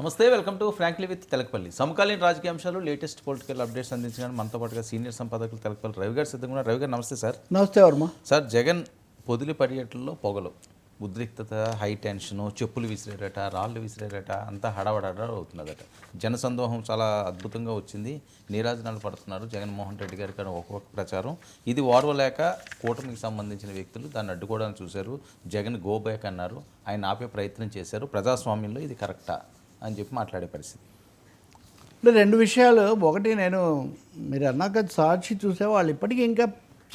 నమస్తే welcome to frankly with Telakapalli. సమకాలీన రాజకీయ అంశాలు లేటెస్ట్ పొలిటికల్ అప్డేట్స్ అందించడానికి మనతో పాటుగా సీనియర్ సంపాదకులు తెలకపల్లి రవి గారు సిద్ధంగా రవి గారు నమస్తే సార్. నమస్తే వర్మ. సార్ జగన్ పొదిలి పర్యటనలో పొగలు. ఉద్రిక్తత హై టెన్షను చెప్పులు విసిరేరట రాళ్ళు విసిరేరట అంతా హడావడాడ అవుతున్నదట. జనసందోహం చాలా అద్భుతంగా వచ్చింది. నీరాజనాలు పడుతున్నారు. జగన్మోహన్ రెడ్డి గారి కానీ ఒక్కొక్క ప్రచారం. ఇది ఓర్వలేక కూటమికి సంబంధించిన వ్యక్తులు దాన్ని అడ్డుకోవడానికి చూశారు. జగన్ గో బ్యాక్ అన్నారు. ఆయన ఆపే ప్రయత్నం చేశారు. ప్రజాస్వామ్యంలో ఇది కరెక్టా? అని చెప్పి మాట్లాడే పరిస్థితి. అంటే రెండు విషయాలు. ఒకటి నేను మీరు అన్నాక సాక్షి చూసే వాళ్ళు ఇప్పటికీ ఇంకా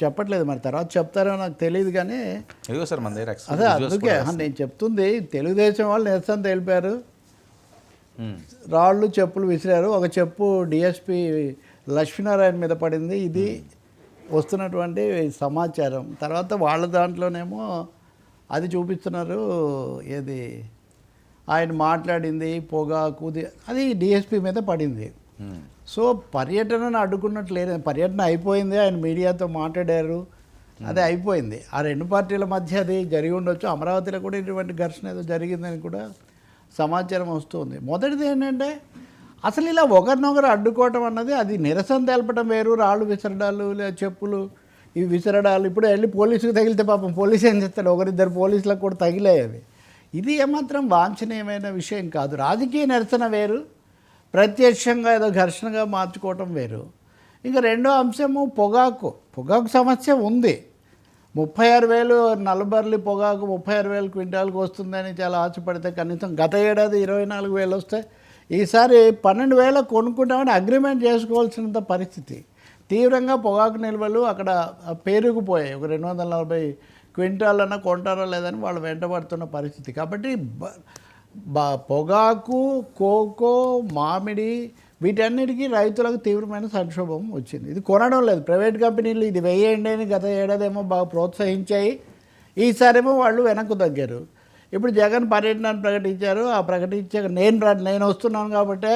చెప్పట్లేదు. మరి తర్వాత చెప్తారో నాకు తెలియదు కానీ సార్ మన దగ్గర అదే అందుకే నేను చెప్తుంది. తెలుగుదేశం వాళ్ళు నిరసన తెలిపారు. రాళ్ళు చెప్పులు విసిరారు. ఒక చెప్పు డిఎస్పి లక్ష్మీనారాయణ మీద పడింది. ఇది వస్తున్నటువంటి సమాచారం. తర్వాత వాళ్ళ దాంట్లోనేమో అది చూపిస్తున్నారు. ఏది? ఆయన మాట్లాడింది పొగాకు అది డిఎస్పి మీద పడింది. ఉమ్, సో పర్యటనను అడ్డుకున్నట్టు లేదు. పర్యటన అయిపోయింది ఆయన మీడియాతో మాట్లాడారు. అది అయిపోయింది. ఆ రెండు పార్టీల మధ్య అది జరిగి ఉండొచ్చు. అమరావతిలో కూడా ఇటువంటి ఘర్షణ ఏదో జరిగిందని కూడా సమాచారం వస్తుంది. మొదటిది ఏంటంటే అసలు ఇలా ఒకరినొకరు అడ్డుకోవటం అన్నది అది నిరసన తెలపడం వేరు రాళ్ళు విసరడాలు లేదా చెప్పులు ఇవి విసరడాలు. ఇప్పుడు వెళ్ళి పోలీసుకు తగిలితే పాపం పోలీసు ఏం చేస్తాడు? ఒకరిద్దరు పోలీసులకు కూడా తగిలాయి అవి. ఇది ఏమాత్రం వాంఛనీయమైన విషయం కాదు. రాజకీయ నిరసన వేరు ప్రత్యక్షంగా ఏదో ఘర్షణగా మార్చుకోవటం వేరు. ఇంకా రెండో అంశము పొగాకు. పొగాకు సమస్య ఉంది. ముప్పై ఆరు వేలు నలబర్లి పొగాకు ముప్పై ఆరు వేలు క్వింటాల్కి వస్తుందని చాలా ఆశపడితే కనీసం గత ఏడాది ఇరవై నాలుగు వేలు వస్తే ఈసారి పన్నెండు వేల కొనుక్కుంటామని అగ్రిమెంట్ చేసుకోవాల్సినంత పరిస్థితి. తీవ్రంగా పొగాకు నిల్వలు అక్కడ పేరుకుపోయాయి ఒక రెండు వందల నలభై క్వింటాలన్నా కొంటారో లేదని వాళ్ళు వెంటబడుతున్న పరిస్థితి. కాబట్టి పొగాకు కోకో మామిడి వీటన్నిటికీ రైతులకు తీవ్రమైన సంక్షోభం వచ్చింది. ఇది కొనడం లేదు. ప్రైవేట్ కంపెనీలు ఇది వేయండి అని గత ఏడాదేమో బాగా ప్రోత్సహించాయి. ఈసారేమో వాళ్ళు వెనక్కు తగ్గారు. ఇప్పుడు జగన్ పర్యటనను ప్రకటించారు. ఆ ప్రకటించాక నేను రా నేను వస్తున్నాను కాబట్టే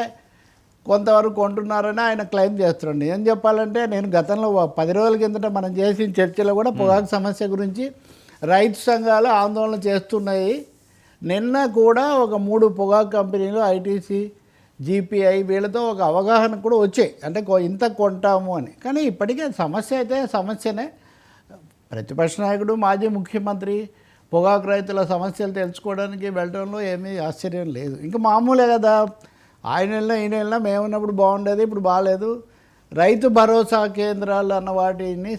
కొంతవరకు కొంటున్నారని ఆయన క్లెయిమ్ చేస్తున్నాడు. ఏం చెప్పాలంటే నేను గతంలో పది రోజుల కిందట మనం చేసిన చర్చలో కూడా పొగాకు సమస్య గురించి రైతు సంఘాలు ఆందోళన చేస్తున్నాయి. నిన్న కూడా ఒక మూడు పొగాకు కంపెనీలు ఐటీసీ జీపీఐ వీళ్ళతో ఒక అవగాహన కూడా వచ్చాయి. అంటే కొ- ఇంత కొంటాము అని. కానీ ఇప్పటికే సమస్య అయితే సమస్యనే. ప్రతిపక్ష నాయకుడు మాజీ ముఖ్యమంత్రి పొగాకు రైతుల సమస్యలు తెలుసుకోవడానికి వెళ్ళడంలో ఏమీ ఆశ్చర్యం లేదు. ఇంకా మామూలే కదా. ఆయన వెళ్ళినా ఈయన వెళ్ళినా మేము ఉన్నప్పుడు బాగుండేది ఇప్పుడు బాగాలేదు. రైతు భరోసా కేంద్రాలు అన్న వాటిని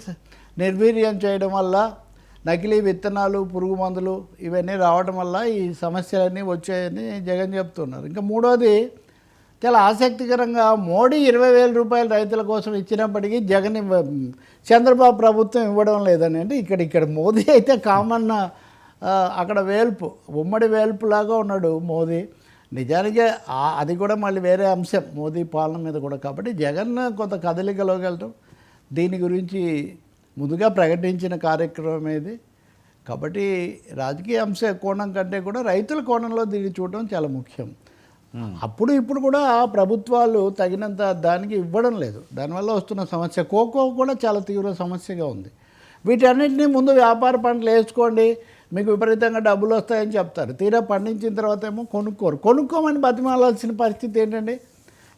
నిర్వీర్యం చేయడం వల్ల నకిలీ విత్తనాలు పురుగు మందులు ఇవన్నీ రావడం వల్ల ఈ సమస్యలన్నీ వచ్చాయని జగన్ చెప్తున్నారు. ఇంకా మూడోది చాలా ఆసక్తికరంగా మోడీ ఇరవై వేల రూపాయలు రైతుల కోసం ఇచ్చినప్పటికీ జగన్ చంద్రబాబు ప్రభుత్వం ఇవ్వడం లేదని అంటే ఇక్కడ ఇక్కడ మోదీ అయితే కామన్ అక్కడ వేల్పు ఉమ్మడి వేల్పులాగా ఉన్నాడు మోదీ. నిజానికి అది కూడా మళ్ళీ వేరే అంశం మోదీ పాలన మీద కూడా. కాబట్టి జగన్ కొంత కదలికలోకి వెళ్ళటం దీని గురించి ముందుగా ప్రకటించిన కార్యక్రమం ఇది కాబట్టి రాజకీయ అంశ కోణం కంటే కూడా రైతుల కోణంలో దీన్ని చూడడం చాలా ముఖ్యం. అప్పుడు ఇప్పుడు కూడా ప్రభుత్వాలు తగినంత దానికి ఇవ్వడం లేదు. దానివల్ల వస్తున్న సమస్య కోకో కూడా చాలా తీవ్ర సమస్యగా ఉంది. వీటన్నిటిని ముందు వ్యాపార పంటలు వేసుకోండి. మీకు విపరీతంగా డబ్బులు వస్తాయని చెప్తారు. తీరా పండించిన తర్వాత ఏమో కొనుక్కోరు. కొనుక్కోమని బతిమాలాల్సిన పరిస్థితి ఏంటండి?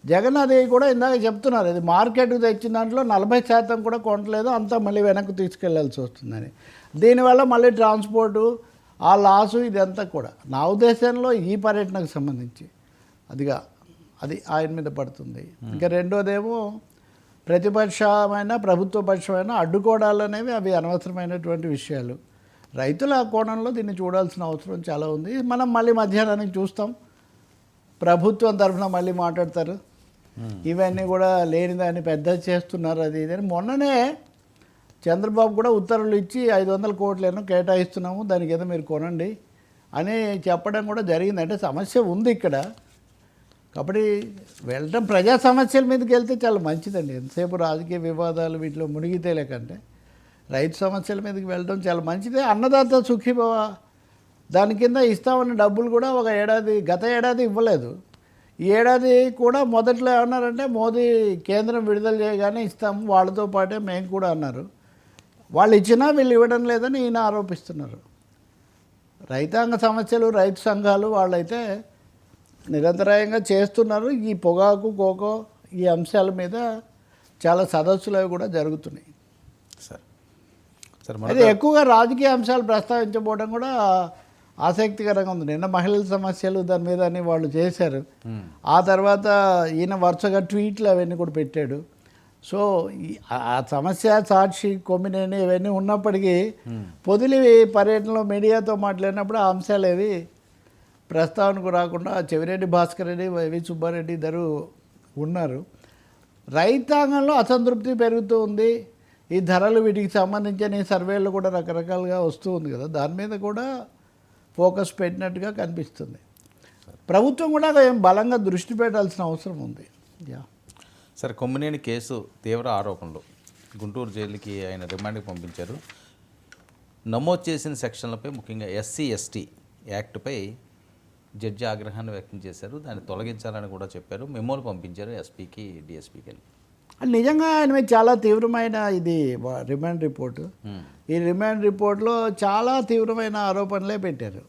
జగన్ అది కూడా ఇందాక చెప్తున్నారు ఇది మార్కెట్కి తెచ్చిన దాంట్లో నలభై శాతం కూడా కొనట్లేదు అంతా మళ్ళీ వెనక్కి తీసుకెళ్ళాల్సి వస్తుందని. దీనివల్ల మళ్ళీ ట్రాన్స్పోర్టు ఆ లాసు ఇదంతా కూడా. నా ఉద్దేశంలో ఈ పర్యటనకు సంబంధించి అదిగా అది ఆయన మీద పడుతుంది. ఇంకా రెండోదేమో ప్రతిపక్షమైన ప్రభుత్వ పక్షమైన అడ్డుకోవడాలు అనేవి అవి అనవసరమైనటువంటి విషయాలు. రైతుల కోణంలో దీన్ని చూడాల్సిన అవసరం చాలా ఉంది. మనం మళ్ళీ మధ్యాహ్నానికి చూస్తాం. ప్రభుత్వం తరఫున మళ్ళీ మాట్లాడతారు. ఇవన్నీ కూడా లేని దాన్ని పెద్ద చేస్తున్నారు అది ఇది అని మొన్ననే చంద్రబాబు కూడా ఉత్తర్వులు ఇచ్చి ఐదు వందల కోట్లను కేటాయిస్తున్నాము దానికి ఏదో మీరు కొనండి అని చెప్పడం కూడా జరిగింది. అంటే సమస్య ఉంది ఇక్కడ. కాబట్టి వెళ్ళడం ప్రజా సమస్యల మీదకి వెళ్తే చాలా మంచిదండి. ఎంతసేపు రాజకీయ వివాదాలు వీటిలో మునిగితే లేకంటే రైతు సమస్యల మీదకి వెళ్ళడం చాలా మంచిదే. అన్నదాత సుఖీభవ దాని కింద ఇస్తామన్న డబ్బులు కూడా ఒక ఏడాది గత ఏడాది ఇవ్వలేదు. ఏడాది కూడా మొదట్లో ఏమన్నారంటే మోదీ కేంద్రం విడుదల చేయగానే ఇస్తాము వాళ్ళతో పాటే మేము కూడా అన్నారు. వాళ్ళు ఇచ్చినా వీళ్ళు ఇవ్వడం లేదని ఈయన ఆరోపిస్తున్నారు. రైతాంగ సమస్యలు రైతు సంఘాలు వాళ్ళైతే నిరంతరాయంగా చేస్తున్నారు. ఈ పొగాకు కోకో ఈ అంశాల మీద చాలా సదస్సులు అవి కూడా జరుగుతున్నాయి. సార్ సార్ మరొక ఎక్కువగా రాజకీయ అంశాలు ప్రస్తావించబోవడం కూడా ఆసక్తికరంగా ఉంది. నిన్న మహిళల సమస్యలు దాని మీద అని వాళ్ళు చేశారు. ఆ తర్వాత ఈయన వరుసగా ట్వీట్లు అవన్నీ కూడా పెట్టాడు. సో ఆ- సమస్య సాక్షి కొమ్మినేని ఇవన్నీ ఉన్నప్పటికీ పొదిలి పర్యటనలో మీడియాతో మాట్లాడినప్పుడు ఆ అంశాలు ఏవి? ప్రస్తావనకు రాకుండా చెవిరెడ్డి భాస్కర్ రెడ్డి వైవి సుబ్బారెడ్డి ఇద్దరు ఉన్నారు. రైతాంగంలో అసంతృప్తి పెరుగుతూ ఉంది. ఈ ధరలు వీటికి సంబంధించిన సర్వేలు కూడా రకరకాలుగా వస్తూ ఉంది కదా. దాని మీద కూడా ఫోకస్ పెట్టినట్టుగా కనిపిస్తుంది. ప్రభుత్వం కూడా ఏం బలంగా దృష్టి పెట్టాల్సిన అవసరం ఉంది. యా. సార్ కొమ్మినేని కేసు తీవ్ర ఆరోపణలు. గుంటూరు జైలుకి ఆయన రిమాండ్కి పంపించారు. నమోదు చేసిన సెక్షన్లపై ముఖ్యంగా ఎస్సీ ఎస్టీ యాక్ట్పై జడ్జి ఆగ్రహాన్ని వ్యక్తం చేశారు. దాన్ని తొలగించాలని కూడా చెప్పారు. మెమోలు పంపించారు ఎస్పీకి డిఎస్పీకి. నిజంగా ఆయన మీద చాలా తీవ్రమైన ఇది రిమాండ్ రిపోర్టు. ఈ రిమాండ్ రిపోర్ట్లో చాలా తీవ్రమైన ఆరోపణలే పెట్టారు.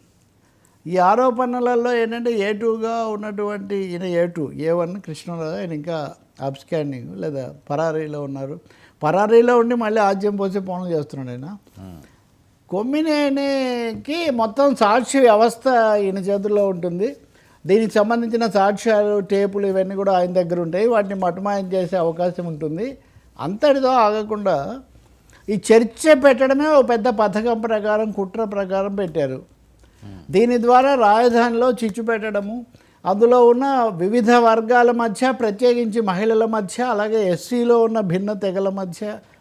ఈ ఆరోపణలలో ఏంటంటే ఏ టూగా ఉన్నటువంటి ఈయన A two A one Krishnarao ఆయన ఇంకా అబ్స్కాండింగ్ లేదా పరారీలో ఉన్నారు. పరారీలో ఉండి మళ్ళీ ఆజ్యం పోసే పనులు చేస్తున్నాడు ఆయన. కొమ్మినేనికి మొత్తం సాక్షి వ్యవస్థ ఈయన చేతుల్లో ఉంటుంది. దీనికి సంబంధించిన సాక్ష్యాలు టేపులు ఇవన్నీ కూడా ఆయన దగ్గర ఉంటాయి. వాటిని మటుమాయం చేసే అవకాశం ఉంటుంది. అంతటితో ఆగకుండా ఈ చర్చ పెట్టడమే ఒక పెద్ద పథకం ప్రకారం కుట్ర ప్రకారం పెట్టారు. దీని ద్వారా రాజధానిలో చిచ్చు పెట్టడము అందులో ఉన్న వివిధ వర్గాల మధ్య ప్రత్యేకించి మహిళల మధ్య అలాగే ఎస్సీలో ఉన్న భిన్న తెగల మధ్య